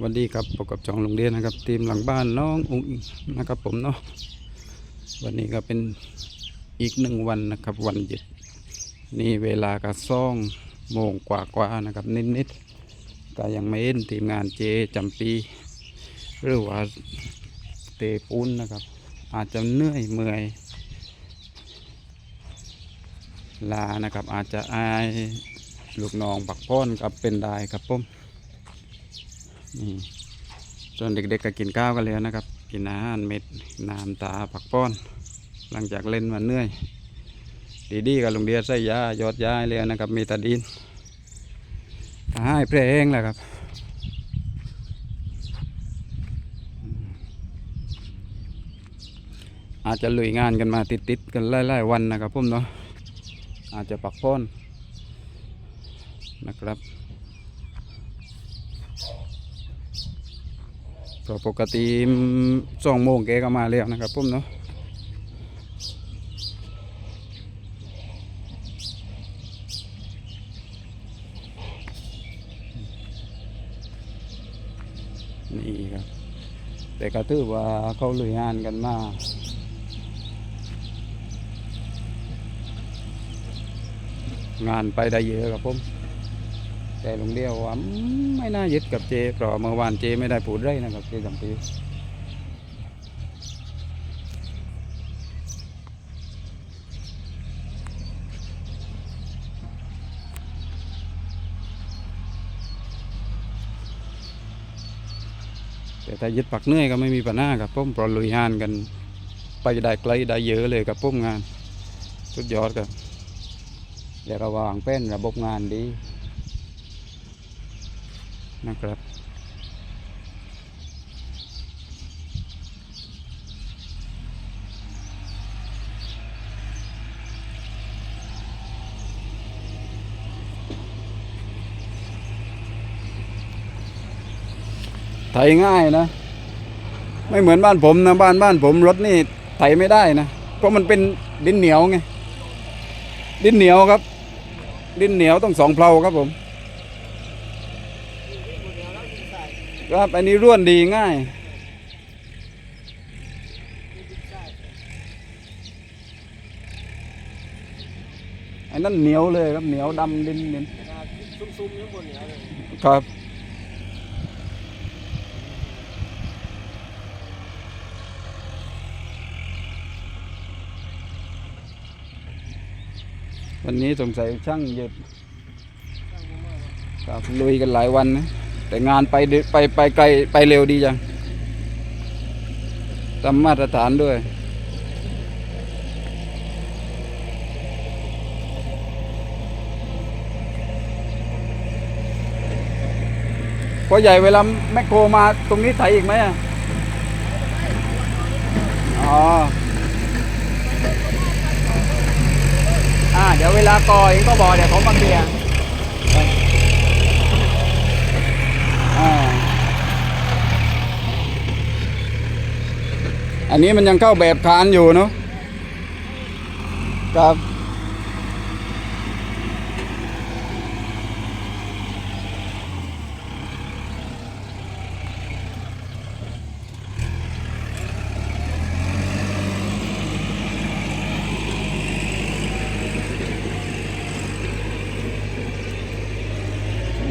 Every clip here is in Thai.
วัสดีครับพบกับจองโรงเรียนนะครับทีมหลังบ้านน้องอุ้งนะครับผมเนาะวันนี้ก็เป็นอีกหนึ่งวันนะครับวันหยุดนี่เวลากระซ่องโมงกว่าๆนะครับนิดๆก็ยังไม่เห็นทีมงานเจจำปีหรือว่าเตปูนนะครับ อาจจะเหนื่อยเมื่อยลานะครับอาจจะอายลูกน้องปักพ้นกับเป็นได้ครับผม นี่ส่วนเด็กๆก็กินข้าวกันแล้วนะครับ กินอาหารเม็ดน้ำตาผักป้อน หลังจากเล่นมาเหนื่อย ดีๆกับลุงเดียใส่ยายอดยาแล้วนะครับ มีตาดินให้เพลงแหละครับอาจจะลุยงานกันมาติดๆกันไล่ๆวันนะครับผมเนาะอาจจะปักป้อนนะครับ เพราะปกติสองโมงแกก็มาแล้วนะครับผมเนาะนี่ครับ แต่ก็ถือว่าเขาลุยงานกันมางานไปได้เยอะครับผม แต่ลุงเดียวว่าอืมไม่น่ายึดกับเจเพราะเมื่อวานเจไม่ได้พูดไรนะครับเจจำปีแต่ถ้ายึดปักเนื่อยก็ไม่มีปัญหาครับผมเพราะลุยงานกัน ไปได้ไกลได้เยอะเลยครับผมงาน สุดยอดครับเดี๋ยวระวางเป็นระบบงานดี นะครับ ไถง่ายนะ ไม่เหมือนบ้านผมนะ บ้านบ้านผมรถนี่ไถไม่ได้นะ เพราะมันเป็นดินเหนียวไง ดินเหนียวครับ ดินเหนียวต้องสองเพลาครับผม ครับ อันนี้ร่วนดีง่าย อันนั้นเหนียวเลยครับเหนียวดำดินดินซุ่มๆอยู่บนเหนียวเลยครับวันนี้สงสัยช่างหยุดครับลุยกันหลายวันนะ แต่งานไปไปไปไกลไปเร็วดีจังตามมาตรฐานด้วย พอใหญ่เวลาแมคโครมาตรงนี้ไถอีกไหมอะอ๋ออ่าเดี๋ยวเวลาก่อเองก็บอกเดี๋ยวเขามาเคลียร์ อ่า อันนี้มันยังเข้าแบบคานอยู่เนาะครับ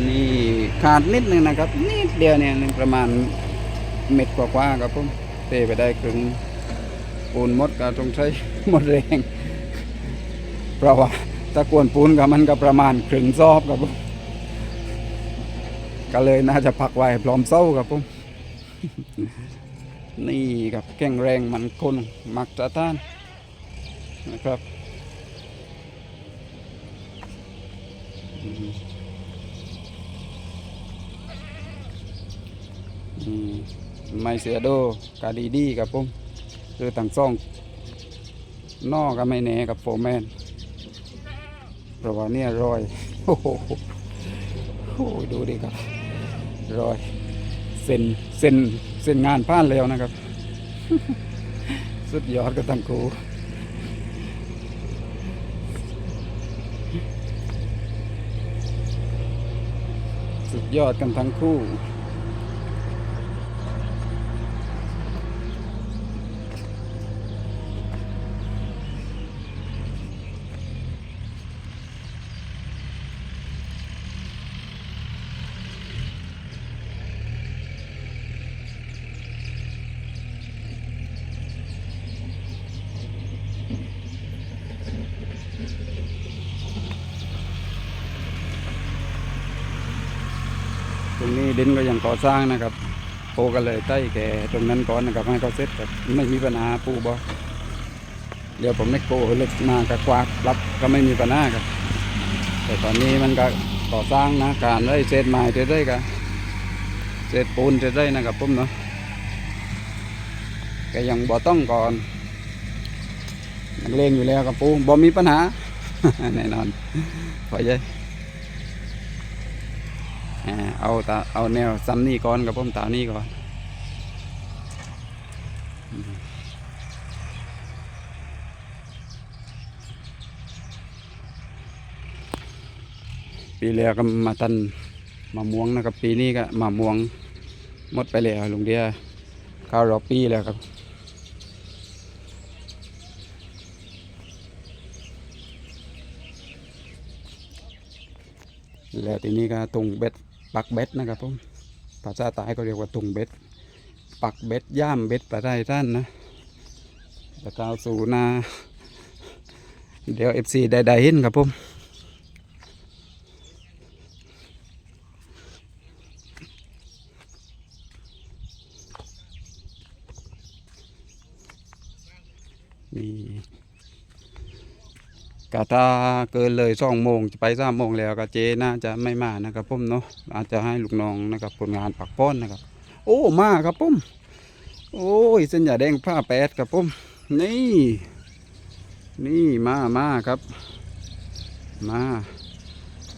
นี่ขาดนิดนึงนะครับ นิดเดียวเนี่ยประมาณเม็ดกว่าๆครับผม เตไปได้ครึ่งปูนมดก็ต้องใช้หมดแรงเพราะว่าถ้ากวนปูนกับมันก็ประมาณครึ่งซอบครับผมก็เลยน่าจะพักไว้พร้อมเศร้าครับผมนี่ครับแข็งแรงมันคงมักจะต้านนะครับอืม ไม่เสียโดกาดีดีครับผมคือต่างซ่องนอกก็ไม่แหน่กับโฟแมนเพราะว่าเนี่ยรอยโอ้โหดูดิครับรอยเส้นเส้นเส้นงานผ่านแล้วนะครับ สุดยอดกับทั้งคูสุดยอดกันทั้งคู่ ตรงนี้ดินก็ยังก่อสร้างนะครับโปก็เลยใต้แก่ตรงนั้นก่อนนะครับให้เขาเสร็จครับไม่มีปัญหาปูบอเดี๋ยวผมไม่โกเล็กมากระกวากรับก็ไม่มีปัญหาครับ แต่ตอนนี้มันก็ก่อสร้างนะการได้เศษไม้เรื่อยๆกันเศษปูนเรื่อยๆนะครับผมเนาะก็ยังบ่ต้องก่อนนักเลงอยู่แล้วกับปูบ่มีปัญหาแน่นอนขอใจ เอาตาเอาแนวซ้ำนี่ก่อนกับผมตานี่ก่อนปีแล้วก็มาตันมะม่วงนะครับปีนี้ก็มะม่วงหมดไปแล้วลุงเดียข้าวรอปีแล้วครับแล้วทีนี้ก็ตุงเบ็ด ปักเบ็ดนะครับผมภาษาใต้ก็เรียกว่าตุงเบ็ด ปักเบ็ดย่ามเบ็ดปลาได้ท่านนะจะก็เอาสูนา เดี๋ยวเอฟซีได้ได้เห็นครับผมนี่ กะถ้าเกินเลยสองโมงจะไปสามโมงแล้วก็เจน่าจะไม่มานะครับผมเนาะอาจจะให้ลูกน้องนะครับผลงานปักป้อนนะครับ โอ้มาครับผมโอ้ยเส้นหญ่แดงผ้าแปดครับผมนี่ นี่มามาครับ มา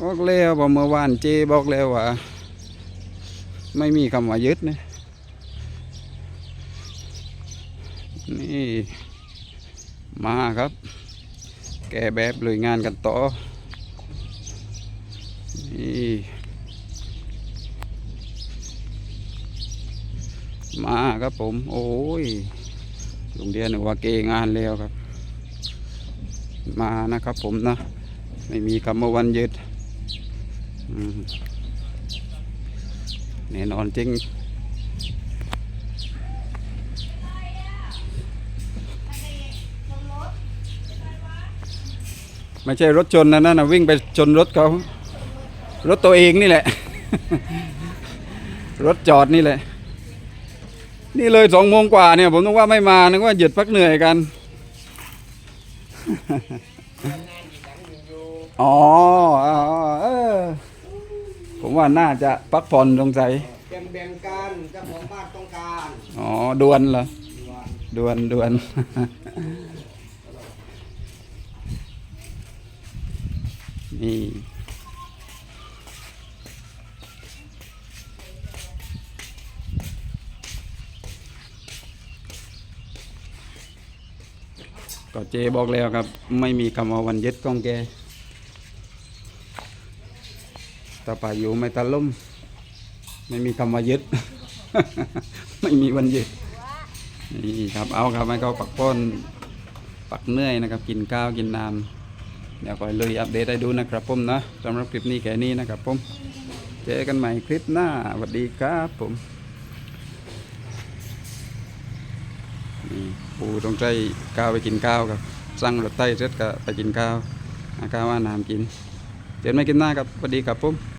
บอกแล้วว่าเมื่อวานเจบอกแล้วว่าไม่มีคำว่ายึดนะนี่มาครับ แกแบบเลยงานกันต่อ นี่มาครับผม โอ้ยลุงเดียนนึกว่าเกงานแล้วครับ มานะครับผมนะ ไม่มีคำว่าวันหยุดแน่นอนจริง ไม่ใช่รถชนนะนั่นนะวิ่งไปชนรถเขารถตัวเองนี่แหละ รถจอดนี่แหละ นี่เลยสองโมงกว่าเนี่ย ผมนึกว่าไม่มานึกว่าหยุดพักเหนื่อยกันอ๋ออ๋อเออผมว่าน่าจะพักผ่อนสงสัยแบ่งแบ่งๆกันเจ้าของบ้านต้องการ อ๋อดวนเหรอดวนดวน นี่ก็เจบอกแล้วครับ ไม่มีคำว่าวันยึดของแกตาป่าอยู่ไม่ตาล่ม ไม่มีคำว่ายึด ไม่มีวันยุดนี่ครับเอาครับให้เขาปักป้อนปักเนื่อยนะครับ กินข้าวกินน้ำ เดี๋ยวคอยเลยอัปเดตให้ดูนะครับผมนะสำหรับคลิปนี้แค่นี้นะครับผมเจอกันใหม่คลิปหน้าสวัสดีครับผมนี่ปูต้องใจก้าวไปกินข้าวครับสั่งรถไต้เสร็จก็ไปกินข้าวหาข้าวว่าน้ำกินเจอกันไหม่คลิปหน้าครับสวัสดีครับผม